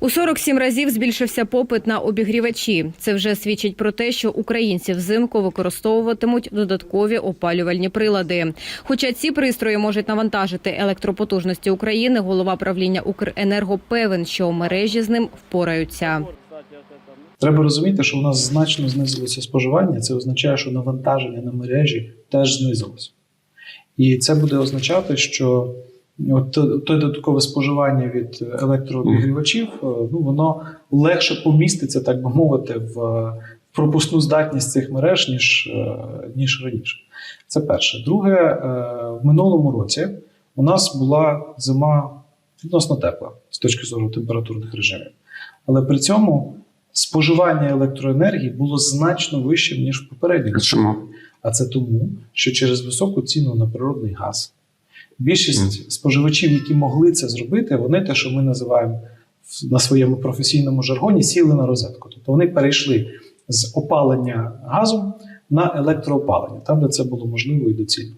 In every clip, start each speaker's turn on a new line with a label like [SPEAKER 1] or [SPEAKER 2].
[SPEAKER 1] У 47 разів збільшився попит на обігрівачі. Це вже свідчить про те, що українці взимку використовуватимуть додаткові опалювальні прилади. Хоча ці пристрої можуть навантажити електропотужності України, голова правління Укренерго певен, що мережі з ним впораються.
[SPEAKER 2] Треба розуміти, що у нас значно знизилося споживання. Це означає, що навантаження на мережі теж знизилося. І це буде означати, що от те- додаткове споживання від електрообігрівачів, е, ну воно легше поміститься, так би мовити, в е, пропускну здатність цих мереж, ніж, е, ніж раніше. Це перше. Друге, в минулому році у нас була зима відносно тепла з точки зору температурних режимів. Але при цьому споживання електроенергії було значно вищим, ніж в попередніх.
[SPEAKER 3] Чому?
[SPEAKER 2] А це тому, що через високу ціну на природний газ більшість споживачів, які могли це зробити, вони те, що ми називаємо на своєму професійному жаргоні, сіли на розетку. Тобто вони перейшли з опалення газом на електроопалення, там, де це було можливо і доцільно.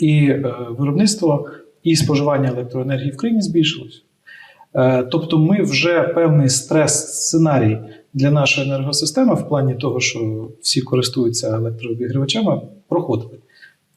[SPEAKER 2] І е, виробництво і споживання електроенергії в країні збільшилось. Е, Тобто, ми вже певний стрес-сценарій для нашої енергосистеми в плані того, що всі користуються електрообігрівачами, проходили.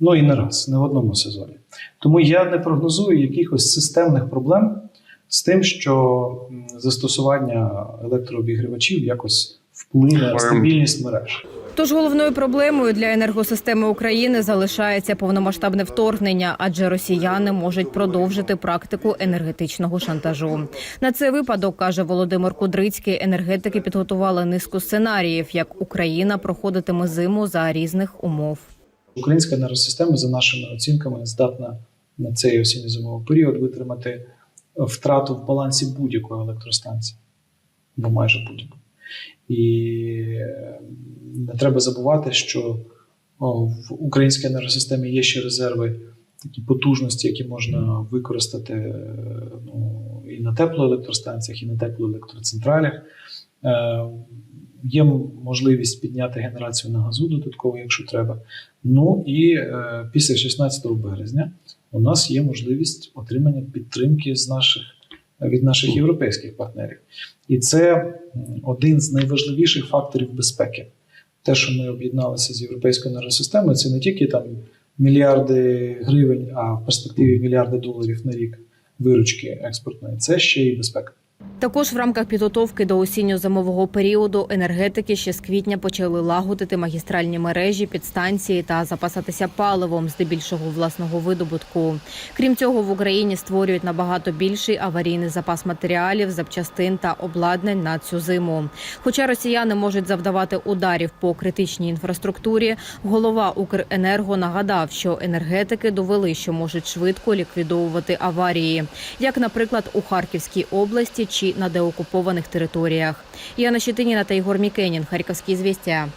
[SPEAKER 2] Ну і не раз, не в одному сезоні. Тому я не прогнозую якихось системних проблем з тим, що застосування електрообігрівачів якось вплине на стабільність мереж.
[SPEAKER 1] Тож головною проблемою для енергосистеми України залишається повномасштабне вторгнення, адже росіяни можуть продовжити практику енергетичного шантажу. На цей випадок каже Володимир Кудрицький. Енергетики підготували низку сценаріїв, як Україна проходитиме зиму за різних умов.
[SPEAKER 2] Українська енергосистема, за нашими оцінками, здатна на цей осінньо-зимовий період витримати втрату в балансі будь-якої електростанції, бо майже будь-якої. І е, не треба забувати, що в українській енергосистемі є ще резерви, такі потужності, які можна використати е, ну, і на теплоелектростанціях, і на теплоелектроцентралях. Є можливість підняти генерацію на газу додатково, якщо треба. Ну і е, після 16 березня у нас є можливість отримання підтримки з наших, від наших європейських партнерів. І це один з найважливіших факторів безпеки. Те, що ми об'єдналися з європейською енергосистемою, це не тільки там мільярди гривень, а в перспективі мільярди доларів на рік виручки експортної, це ще й безпека.
[SPEAKER 1] Також в рамках підготовки до осінньо-зимового періоду енергетики ще з квітня почали лагодити магістральні мережі, підстанції та запасатися паливом, здебільшого власного видобутку. Крім цього, в Україні створюють набагато більший аварійний запас матеріалів, запчастин та обладнань на цю зиму. Хоча росіяни можуть завдавати ударів по критичній інфраструктурі, голова Укренерго нагадав, що енергетики довели, що можуть швидко ліквідовувати аварії, як, наприклад, у Харківській області чи на деокупованих територіях. Яна Щетиніна та Ігор Мікенін, Харківські звістя.